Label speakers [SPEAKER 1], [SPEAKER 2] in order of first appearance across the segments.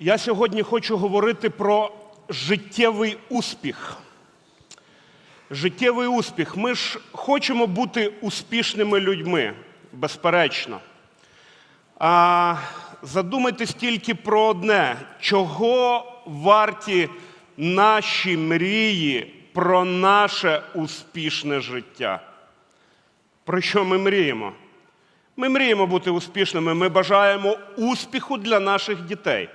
[SPEAKER 1] Я сьогодні хочу говорити про життєвий успіх. Життєвий успіх. Ми ж хочемо бути успішними людьми, безперечно. А задумайтесь тільки про одне: чого варті наші мрії про наше успішне життя? Про що ми мріємо? Ми мріємо бути успішними, ми бажаємо успіху для наших дітей.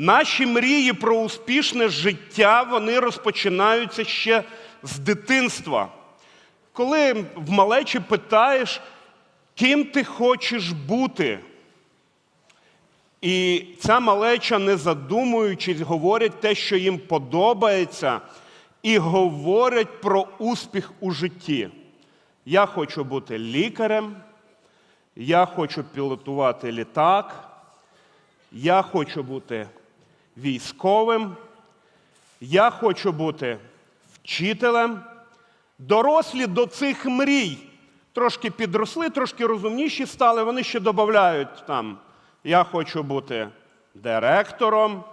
[SPEAKER 1] Наші мрії про успішне життя вони розпочинаються ще з дитинства. Коли в малечі питаєш, ким ти хочеш бути, і ця малеча, не задумуючись, говорять те, що їм подобається, і говорять про успіх у житті. Я хочу бути лікарем, я хочу пілотувати літак, я хочу бути військовим, я хочу бути вчителем. Дорослі до цих мрій трошки підросли, трошки розумніші стали, вони ще додають там, я хочу бути директором,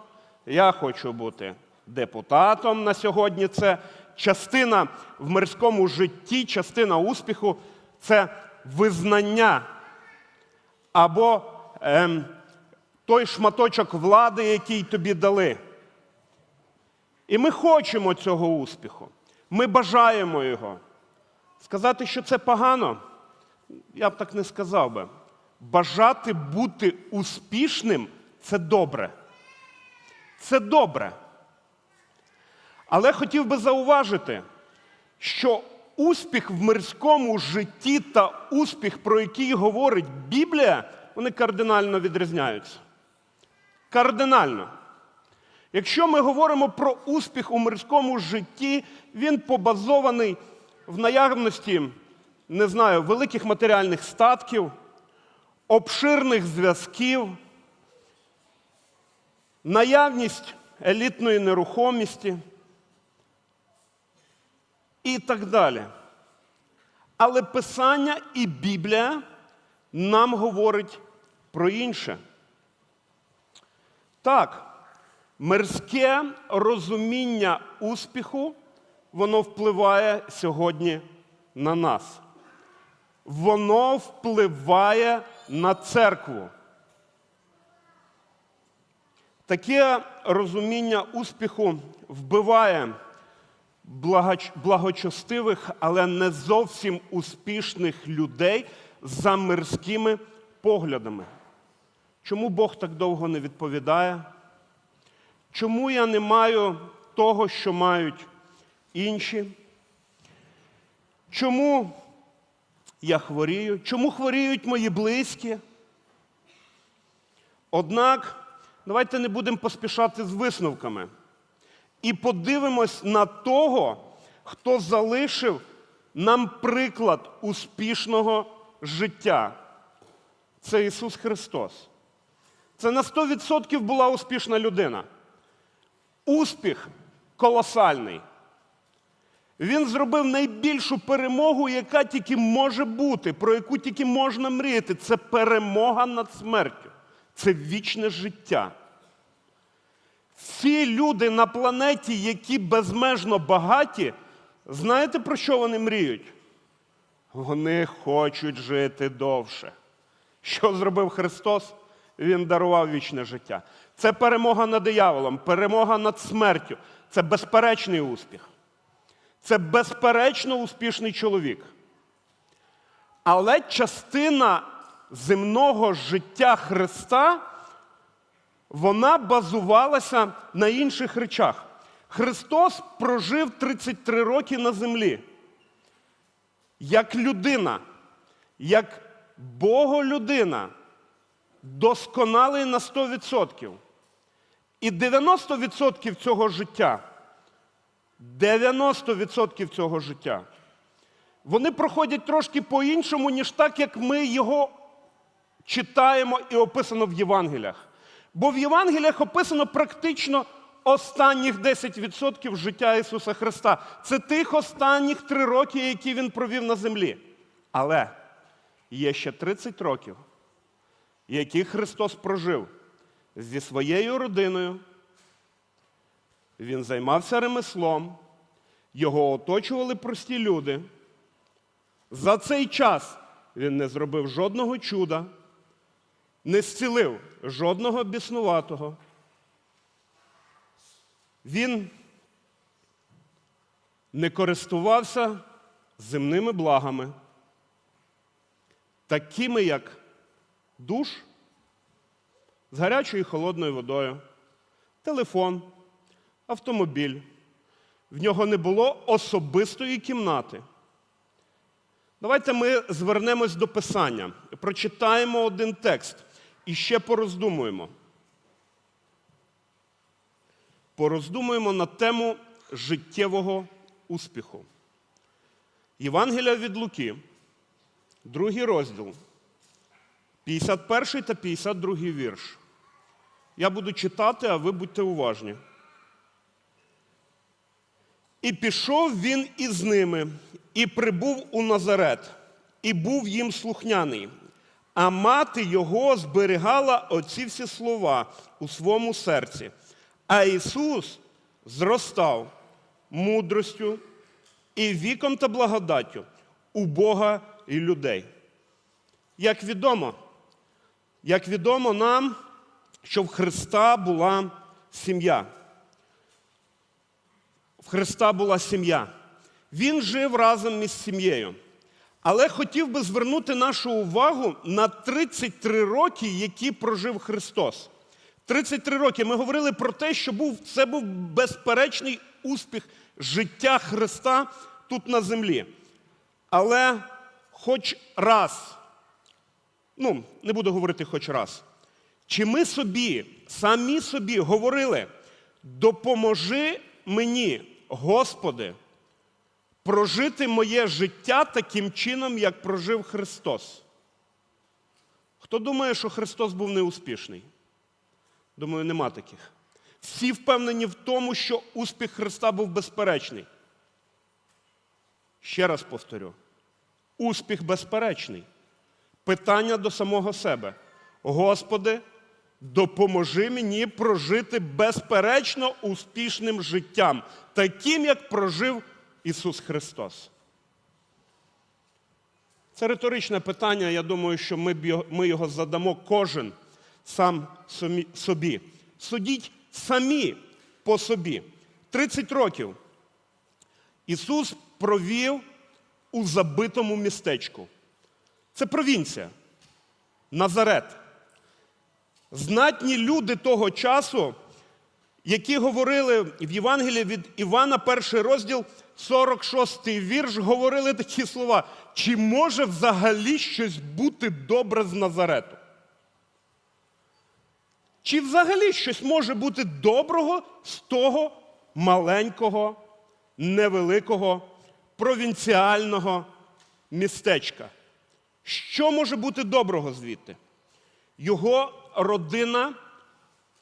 [SPEAKER 1] я хочу бути депутатом на сьогодні. Це частина в мирському житті, частина успіху це визнання або ем, той шматочок влади, який тобі дали. І ми хочемо цього успіху. Ми бажаємо його. Сказати, що це погано, я б так не сказав би. Бажати бути успішним це добре. Це добре. Але хотів би зауважити, що успіх в мирському житті та успіх, про який говорить Біблія, вони кардинально відрізняються. Кардинально. Якщо ми говоримо про успіх у мирському житті, він побазований в наявності, не знаю, великих матеріальних статків, обширних зв'язків, наявність елітної нерухомості і так далі. Але Писання і Біблія нам говорить про інше. Так, мирське розуміння успіху, воно впливає сьогодні на нас. Воно впливає на церкву. Таке розуміння успіху вбиває благочестивих, але не зовсім успішних людей за мирськими поглядами. Чому Бог так довго не відповідає? Чому я не маю того, що мають інші? Чому я хворію? Чому хворіють мої близькі? Однак, давайте не будемо поспішати з висновками. І подивимось на того, хто залишив нам приклад успішного життя. Це Ісус Христос. Це на 100% була успішна людина. Успіх колосальний. Він зробив найбільшу перемогу, яка тільки може бути, про яку тільки можна мріяти. Це перемога над смертю. Це вічне життя. Всі люди на планеті, які безмежно багаті, знаєте, про що вони мріють? Вони хочуть жити довше. Що зробив Христос? Він дарував вічне життя. Це перемога над дияволом, перемога над смертю. Це безперечний успіх. Це безперечно успішний чоловік. Але частина земного життя Христа вона базувалася на інших речах. Христос прожив 33 роки на землі. Як людина, як Боголюдина, досконалий на 100%. І 90% цього життя, 90% цього життя, вони проходять трошки по-іншому, ніж так, як ми його читаємо і описано в Євангеліях. Бо в Євангеліях описано практично останніх 10% життя Ісуса Христа. Це тих останніх три роки, які Він провів на землі. Але є ще 30 років, які Христос прожив зі своєю родиною. Він займався ремеслом, його оточували прості люди. За цей час він не зробив жодного чуда, не зцілив жодного біснуватого. Він не користувався земними благами, такими як душ з гарячою і холодною водою, телефон, автомобіль. В нього не було особистої кімнати. Давайте ми звернемось до Писання, прочитаємо один текст і ще пороздумуємо. Пороздумуємо на тему життєвого успіху. Євангелія від Луки, другий розділ, 51 та 52 вірш. Я буду читати, а ви будьте уважні. І пішов він із ними, і прибув у Назарет, і був їм слухняний. А мати його зберігала оці всі слова у своєму серці. А Ісус зростав мудростю і віком та благодаттю у Бога і людей. Як відомо, як відомо нам, що в Христа була сім'я. В Христа була сім'я. Він жив разом із сім'єю. Але хотів би звернути нашу увагу на 33 роки, які прожив Христос. 33 роки ми говорили про те, що був, це був безперечний успіх життя Христа тут на землі. Але хоч раз, ну, не буду говорити хоч раз, чи ми собі, самі собі говорили, допоможи мені, Господи, прожити моє життя таким чином, як прожив Христос. Хто думає, що Христос був неуспішний? Думаю, нема таких. Всі впевнені в тому, що успіх Христа був безперечний. Ще раз повторю: успіх безперечний. Питання до самого себе. Господи, допоможи мені прожити безперечно успішним життям, таким, як прожив Ісус Христос. Це риторичне питання. Я думаю, що ми, його- задамо кожен сам собі. Судіть самі по собі. 30 років Ісус провів у забитому містечку. Це провінція. Назарет. Знатні люди того часу, які говорили в Євангелії від Івана, перший розділ, 46 вірш, говорили такі слова: чи може взагалі щось бути добре з Назарету? Чи взагалі щось може бути доброго з того маленького, невеликого, провінціального містечка? Що може бути доброго звідти? Його родина,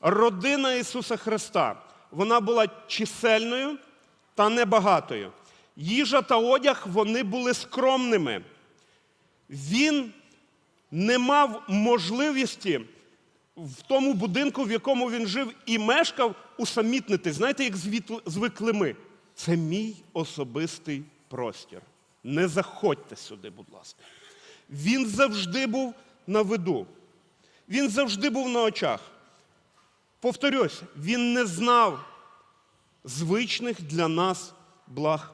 [SPEAKER 1] родина Ісуса Христа, вона була чисельною та небагатою. Їжа та одяг вони були скромними. Він не мав можливості в тому будинку, в якому він жив і мешкав, усамітнити. Знаєте, як звикли ми? Це мій особистий простір. Не заходьте сюди, будь ласка. Він завжди був на виду. Він завжди був на очах. Повторюсь, він не знав звичних для нас благ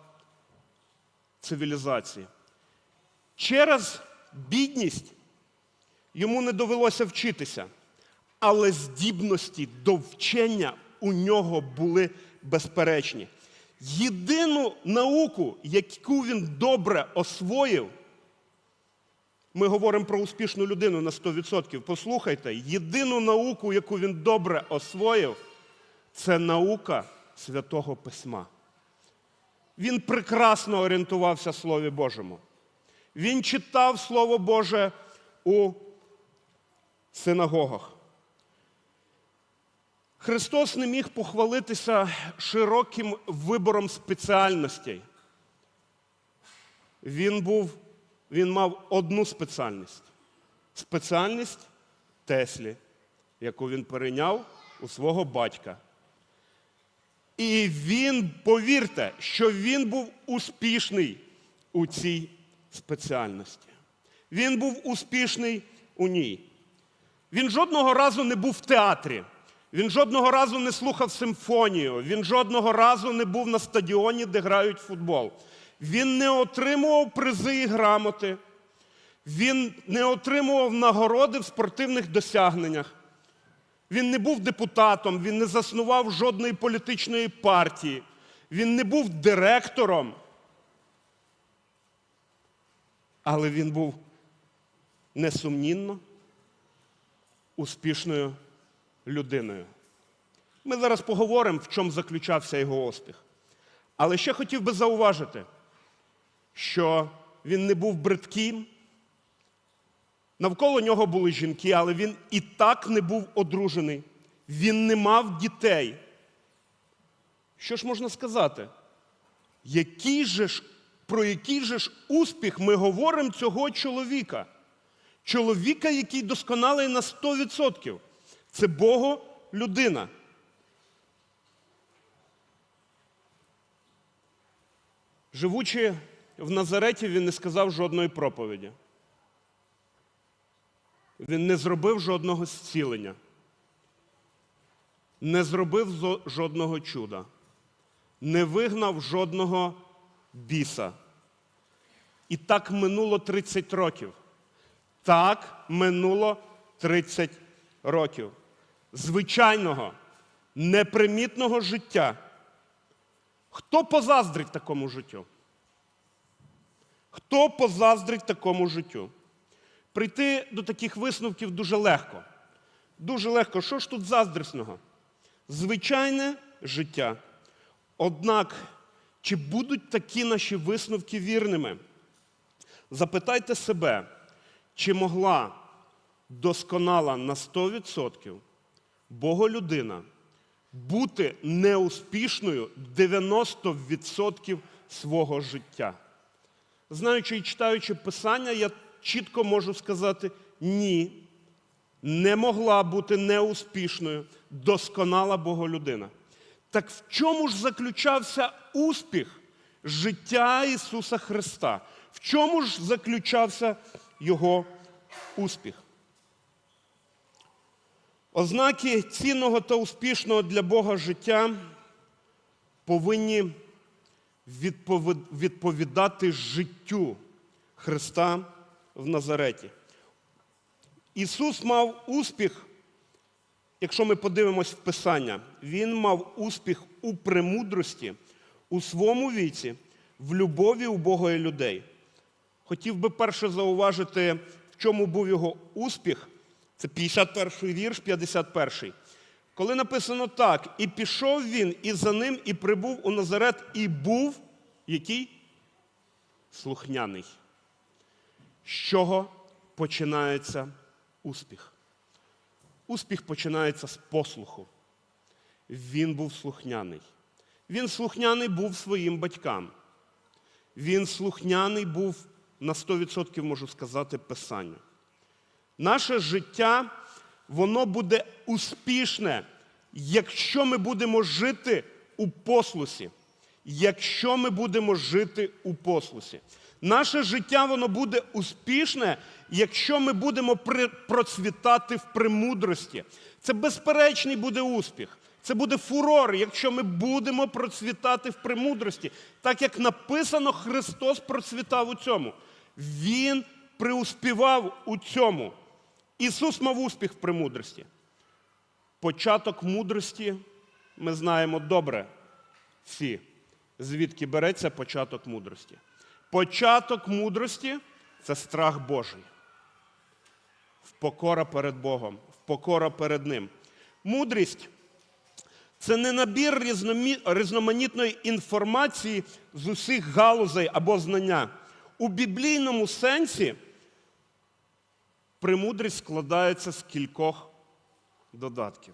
[SPEAKER 1] цивілізації. Через бідність йому не довелося вчитися, але здібності до вчення у нього були безперечні. Єдину науку, яку він добре освоїв, ми говоримо про успішну людину на 100%. Послухайте, єдину науку, яку він добре освоїв, це наука Святого Письма. Він прекрасно орієнтувався Слові Божому. Він читав Слово Боже у синагогах. Христос не міг похвалитися широким вибором спеціальностей. Він був, він мав одну спеціальність. Спеціальність Теслі. яку він перейняв у свого батька. І він, повірте, що він був успішний у цій спеціальності. Він був успішний у ній. Він жодного разу не був в театрі. Він жодного разу не слухав симфонію. Він жодного разу не був на стадіоні, де грають футбол. Він не отримував призи і грамоти. Він не отримував нагороди в спортивних досягненнях. Він не був депутатом, він не заснував жодної політичної партії, він не був директором. Але він був несумнінно успішною людиною. Ми зараз поговоримо, в чому заключався його успіх. Але ще хотів би зауважити, що він не був бридким, Навколо нього були жінки, але він і так не був одружений. Він не мав дітей. Що ж можна сказати? Який же ж, про який же ж успіх ми говоримо цього чоловіка? Чоловіка, який досконалий на 100%. Це Бого людина. Живучи в Назареті, він не сказав жодної проповіді. Він не зробив жодного зцілення, не зробив жодного чуда, не вигнав жодного біса. І так минуло 30 років. Так минуло 30 років. Звичайного, непримітного життя. Хто позаздрить такому життю? Хто позаздрить такому життю? Прийти до таких висновків дуже легко. Дуже легко. Що ж тут заздрісного? Звичайне життя. Однак, чи будуть такі наші висновки вірними? Запитайте себе, чи могла досконала на 100% Боголюдина бути неуспішною 90% свого життя? Знаючи і читаючи Писання, я чітко можу сказати ні, не могла бути неуспішною, досконала Боголюдина. Так в чому ж заключався успіх життя Ісуса Христа? В чому ж заключався Його успіх? Ознаки цінного та успішного для Бога життя повинні відповідати життю Христа в Назареті. Ісус мав успіх, якщо ми подивимось в Писання, Він мав успіх у премудрості, у своєму віці, в любові у Бога і людей. Хотів би перше зауважити, в чому був його успіх. Це 51 вірш, 51. Коли написано так, і пішов він, і за ним, і прибув у Назарет, і був який? Слухняний. З чого починається успіх? Успіх починається з послуху. Він був слухняний. Він слухняний був своїм батькам. Він слухняний був на 100% можу сказати Писанню. Наше життя, воно буде успішне, якщо ми будемо жити у послусі. Якщо ми будемо жити у послусі. Наше життя воно буде успішне, якщо ми будемо процвітати в премудрості. Це безперечний буде успіх. Це буде фурор, якщо ми будемо процвітати в премудрості. Так як написано, Христос процвітав у цьому. Він преуспівав у цьому. Ісус мав успіх в премудрості. Початок мудрості ми знаємо добре всі, звідки береться початок мудрості. Початок мудрості це страх Божий. Впокора перед Богом, впокора перед Ним. Мудрість це не набір різноманітної інформації з усіх галузей або знання. У біблійному сенсі премудрість складається з кількох додатків.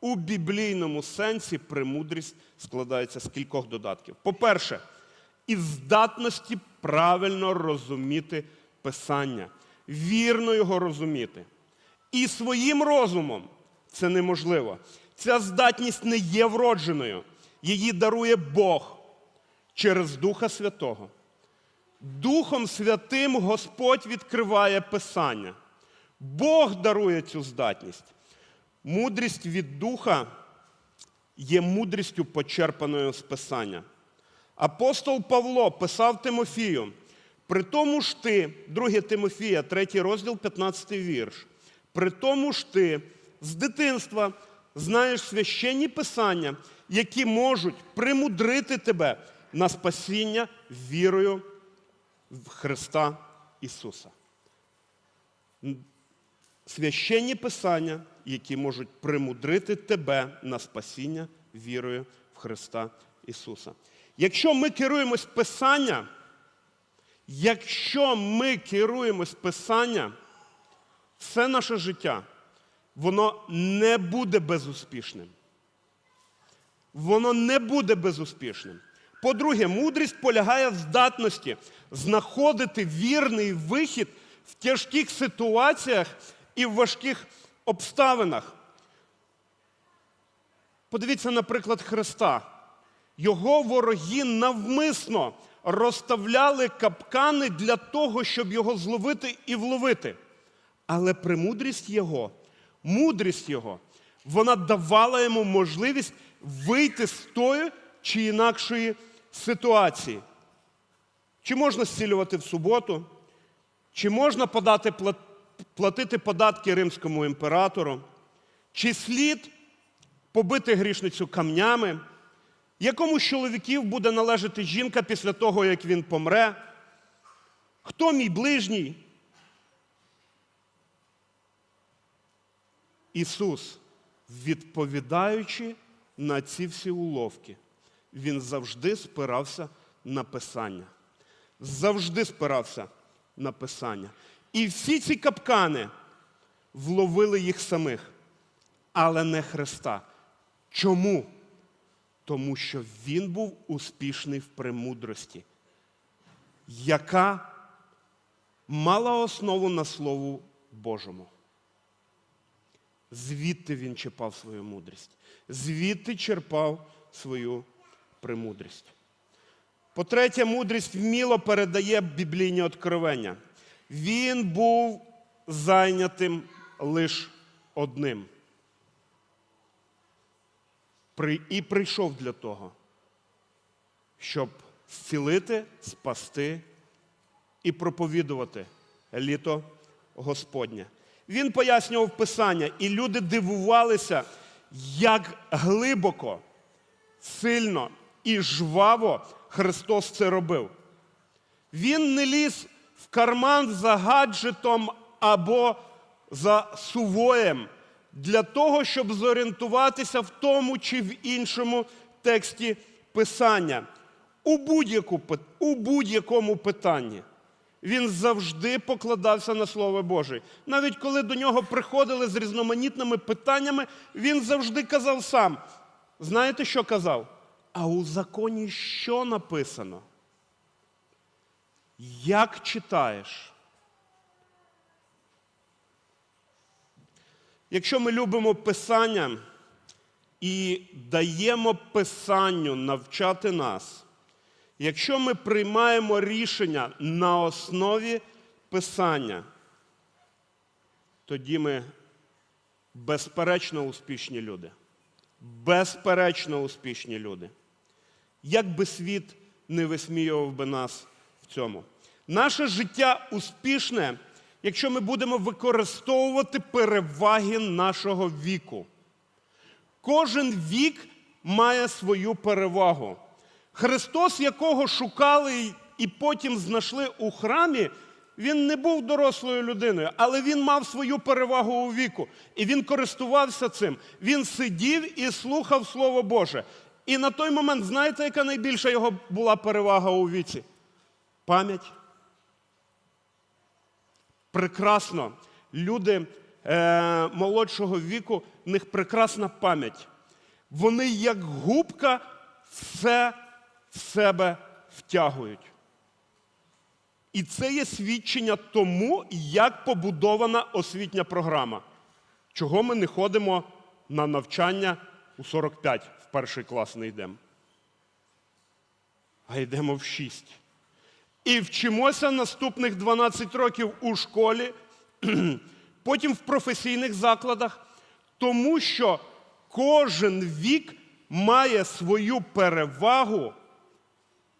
[SPEAKER 1] У біблійному сенсі премудрість складається з кількох додатків. По-перше, із здатності правильно розуміти Писання, вірно його розуміти. І своїм розумом Це неможливо. Ця здатність не є вродженою. Її дарує Бог через Духа Святого. Духом Святим Господь відкриває Писання. Бог дарує цю здатність. Мудрість від Духа є мудрістю, почерпаною з Писання. Апостол Павло писав Тимофію, при тому ж ти, 2 Тимофія, 3 розділ, 15 вірш, при тому ж ти з дитинства знаєш священні писання, які можуть примудрити тебе на спасіння вірою в Христа Ісуса. Священні писання, які можуть примудрити тебе на спасіння вірою в Христа Ісуса. Якщо ми керуємось Писання, якщо ми керуємось Писання, все наше життя, воно не буде безуспішним. Воно не буде безуспішним. По-друге, мудрість полягає в здатності знаходити вірний вихід в тяжких ситуаціях і в важких обставинах. Подивіться, наприклад, Христа. Його вороги навмисно розставляли капкани для того, щоб його зловити і вловити. Але премудрість його, мудрість його, вона давала йому можливість вийти з тої чи інакшої ситуації. Чи можна зцілювати в суботу, чи можна подати, платити податки римському імператору, чи слід побити грішницю камнями, якому з чоловіків буде належати жінка після того, як він помре, хто мій ближній? Ісус, відповідаючи на ці всі уловки, Він завжди спирався на Писання. Завжди спирався на Писання. І всі ці капкани вловили їх самих, але не Христа. Чому? Тому що Він був успішний в премудрості, яка мала основу на Слову Божому. Звідти він черпав свою мудрість, звідти черпав свою премудрість. По-третє, мудрість вміло передає біблійні откровення. Він був зайнятим лише одним. І прийшов для того, щоб зцілити, спасти і проповідувати літо Господнє. Він пояснював Писання, і люди дивувалися, як глибоко, сильно і жваво Христос це робив. Він не ліз в карман за гаджетом або за сувоєм для того, щоб зорієнтуватися в тому чи в іншому тексті Писання. У, будь-якому питанні. Він завжди покладався на Слово Боже. Навіть коли до нього приходили з різноманітними питаннями, він завжди казав сам. Знаєте, що казав? А у законі що написано? Як читаєш? Якщо ми любимо Писання і даємо Писанню навчати нас, якщо ми приймаємо рішення на основі Писання, тоді ми безперечно успішні люди. Безперечно успішні люди. Як би світ не висміював би нас в цьому. Наше життя успішне, якщо ми будемо використовувати переваги нашого віку. Кожен вік має свою перевагу. Христос, якого шукали і потім знайшли у храмі, він не був дорослою людиною, але він мав свою перевагу у віку. І він користувався цим. Він сидів і слухав Слово Боже. І на той момент, знаєте, яка найбільша його була перевага у віці? Пам'ять. Прекрасно. Люди е, молодшого віку, в них прекрасна пам'ять. Вони, як губка, все в себе втягують. І це є свідчення тому, як побудована освітня програма. Чого ми не ходимо на навчання у 45 в перший клас не йдемо. А йдемо в 6. І вчимося наступних 12 років у школі, потім в професійних закладах, тому що кожен вік має свою перевагу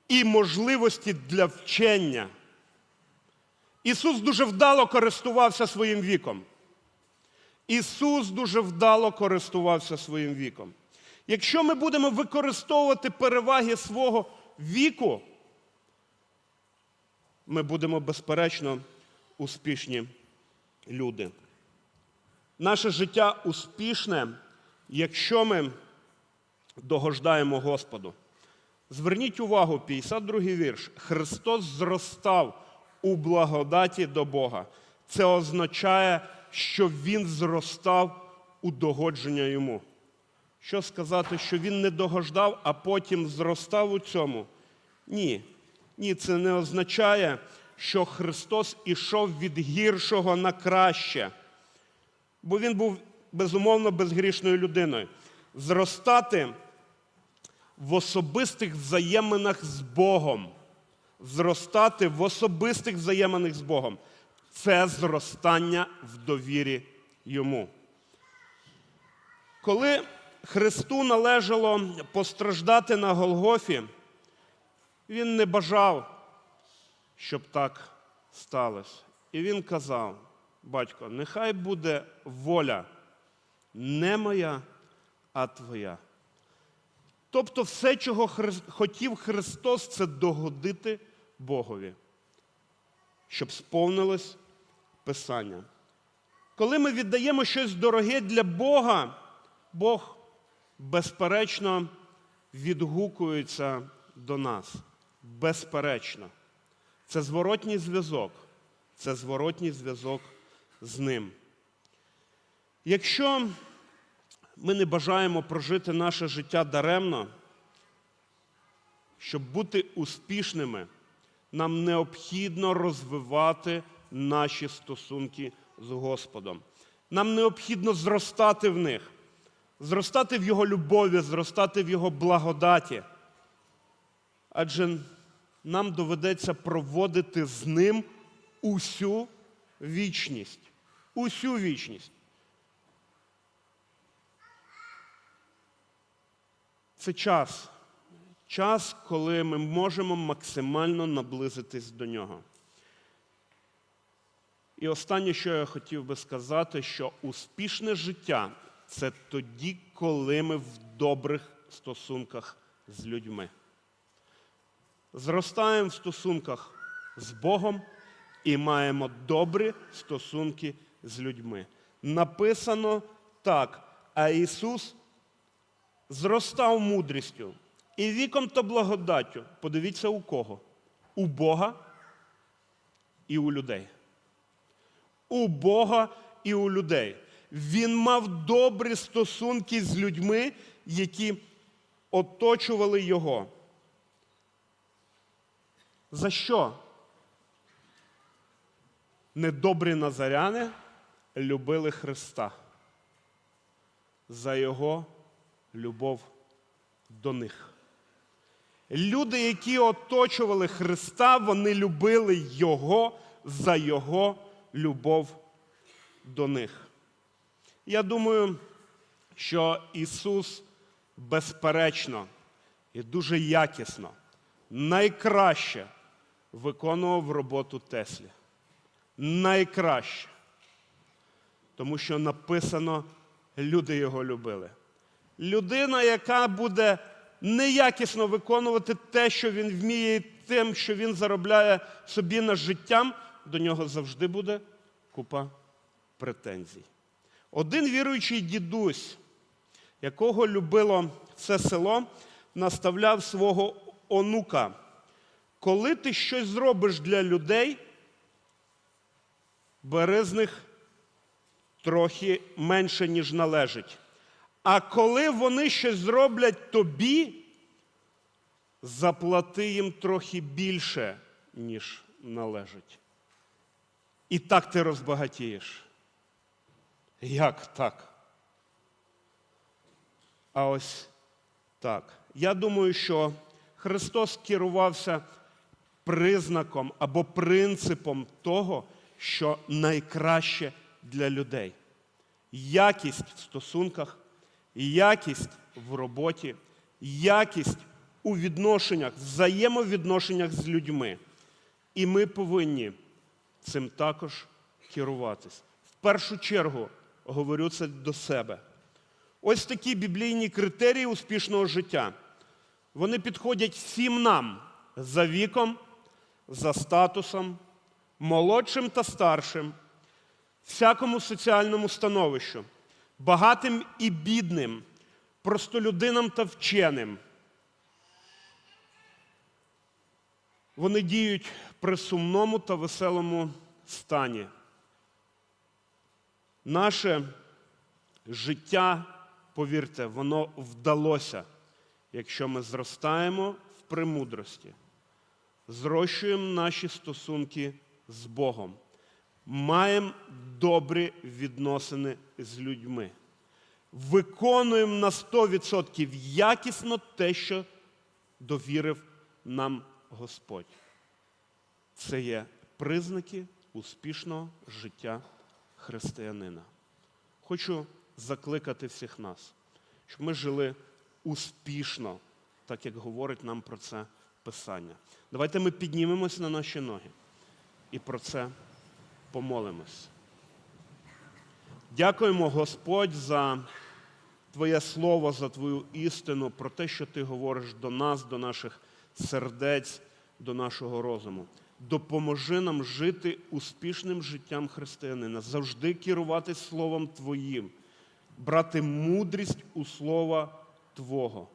[SPEAKER 1] і можливості для вчення. Ісус дуже вдало користувався своїм віком. Ісус дуже вдало користувався своїм віком. Якщо ми будемо використовувати переваги свого віку, ми будемо безперечно успішні люди. Наше життя успішне, якщо ми догождаємо Господу. Зверніть увагу, 52 вірш. Христос зростав у благодаті до Бога. Це означає, що Він зростав у догодження йому. Що сказати, що він не догождав, а потім зростав у цьому? Ні. Ні, це не означає, що Христос ішов від гіршого на краще. Бо він був безумовно безгрішною людиною. Зростати в особистих взаєминах з Богом. Зростати в особистих взаєминах з Богом. Це зростання в довірі йому. Коли Христу належало постраждати на Голгофі, він не бажав, щоб так сталося. І він казав: батько, нехай буде воля не моя, а твоя. Тобто, все, чого хотів Христос, це догодити Богові, щоб сповнилось Писання. Коли ми віддаємо щось дороге для Бога, Бог, безперечно, відгукується до нас. Безперечно. Це зворотній зв'язок. Це зворотній зв'язок з ним. Якщо ми не бажаємо прожити наше життя даремно, щоб бути успішними, нам необхідно розвивати наші стосунки з Господом. Нам необхідно зростати в них, зростати в Його любові, зростати в Його благодаті. Адже нам доведеться проводити з ним усю вічність. Усю вічність. Це час. Час, коли ми можемо максимально наблизитись до нього. І останнє, що я хотів би сказати, що успішне життя це тоді, коли ми в добрих стосунках з людьми. Зростаємо в стосунках з Богом і маємо добрі стосунки з людьми. Написано так, а Ісус зростав мудрістю і віком та благодаттю. Подивіться у кого? У Бога і у людей. У Бога і у людей. Він мав добрі стосунки з людьми, які оточували його. За що? Недобрі назаряни любили Христа за Його любов до них. Люди, які оточували Христа, вони любили Його за Його любов до них. Я думаю, що Ісус безперечно і дуже якісно, найкраще виконував роботу Теслі. Найкраще. Тому що написано, люди його любили. Людина, яка буде неякісно виконувати те, що він вміє, і тим, що він заробляє собі на життям, до нього завжди буде купа претензій. Один віруючий дідусь, якого любило це село, наставляв свого онука. Коли ти щось зробиш для людей, бери з них трохи менше, ніж належить. А коли вони щось зроблять тобі, заплати їм трохи більше, ніж належить. І так ти розбагатієш. Як так? А ось так. Я думаю, що Христос керувався признаком або принципом того, що найкраще для людей. Якість в стосунках, якість в роботі, якість у відношеннях, взаємовідношеннях з людьми. І ми повинні цим також керуватись. В першу чергу говорю це до себе. Ось такі біблійні критерії успішного життя. Вони підходять всім нам за віком, за статусом, молодшим та старшим, всякому соціальному становищу, багатим і бідним, простолюдинам та вченим. Вони діють при сумному та веселому стані. Наше життя, повірте, воно вдалося, якщо ми зростаємо в премудрості, зрощуємо наші стосунки з Богом, маємо добрі відносини з людьми, виконуємо на 100% якісно те, що довірив нам Господь. Це є признаки успішного життя християнина. Хочу закликати всіх нас, щоб ми жили успішно, так як говорить нам про це Писання. Давайте ми піднімемось на наші ноги і про це помолимось. Дякуємо, Господь, за Твоє слово, за Твою істину, про те, що Ти говориш до нас, до наших сердець, до нашого розуму. Допоможи нам жити успішним життям християнина, завжди керувати Словом Твоїм, брати мудрість у Слова Твого.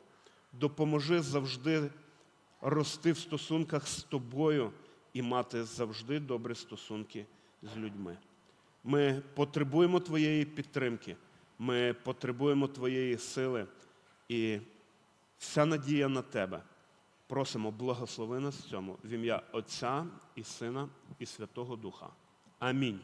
[SPEAKER 1] Допоможи завжди рости в стосунках з тобою і мати завжди добрі стосунки з людьми. Ми потребуємо Твоєї підтримки, ми потребуємо Твоєї сили і вся надія на Тебе. Просимо, благослови нас в цьому в ім'я Отця і Сина і Святого Духа. Амінь.